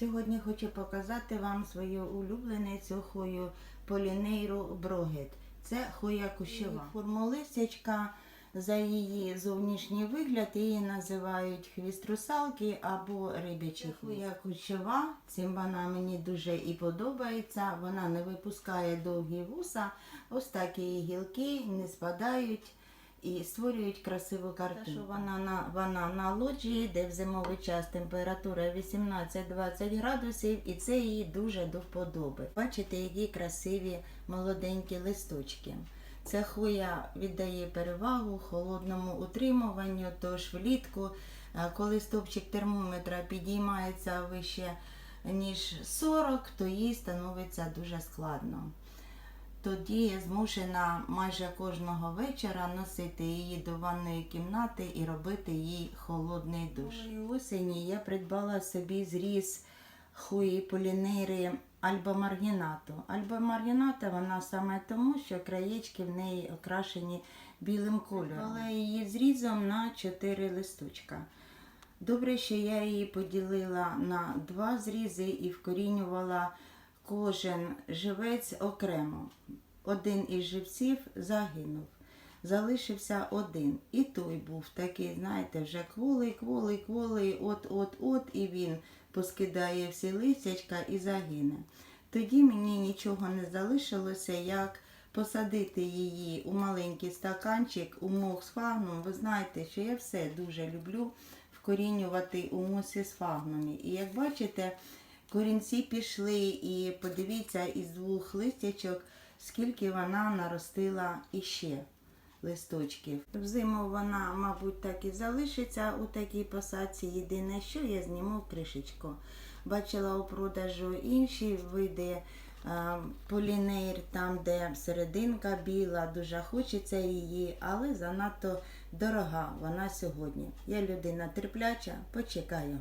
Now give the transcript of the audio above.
Сьогодні хочу показати вам свою улюбленицю хою полінейру брогет. Це хоя кущова. формулистечка. за її зовнішній вигляд її називають хвіст русалки або рибячий хвіст. Хоя кущова, цим вона мені дуже і подобається. Вона не випускає довгі вуса, ось так її гілки не спадають і створюють красиву картину. Що вона на вона на лоджії, де в зимовий час температура 18-20 градусів, і це їй дуже до вподоби. Бачите, які красиві молоденькі листочки. Ця хуя віддає перевагу холодному утримуванню, тож влітку, е, коли стопчик термометра підіймається вище ніж 40, то їй становиться дуже складно. Тоді я змушена майже кожного вечора носити її до ванної кімнати і робити їй холодний душ. Минулої осені я придбала собі зріз хуї полінейри Альба Маргінату. Альба Маргіната вона саме тому, що краєчки в неї окрашені білим кольором. Але її зрізом на 4 листочка. Добре, що я її поділила на два зрізи і вкорінювала кожен живець окремо. Один із живців загинув. Залишився один. І той був такий, знаєте, вже кволий, кволий, кволий, от-от-от, і він поскидає всі листячка і загине. Тоді мені нічого не залишилося, як посадити її у маленький стаканчик у мох з фагном. Ви знаєте, що я все дуже люблю вкорінювати у мусі з фагнумі. І як бачите, корінці пішли, і подивіться із двох листячок, скільки вона наростила іще листочків. Взиму вона, мабуть, так і залишиться у такій посадці. Єдине, що я зніму кришечку. Бачила у продажу інші види е, полінейр, там, де серединка біла, дуже хочеться її, але занадто дорога вона сьогодні. Я людина терпляча, почекаю.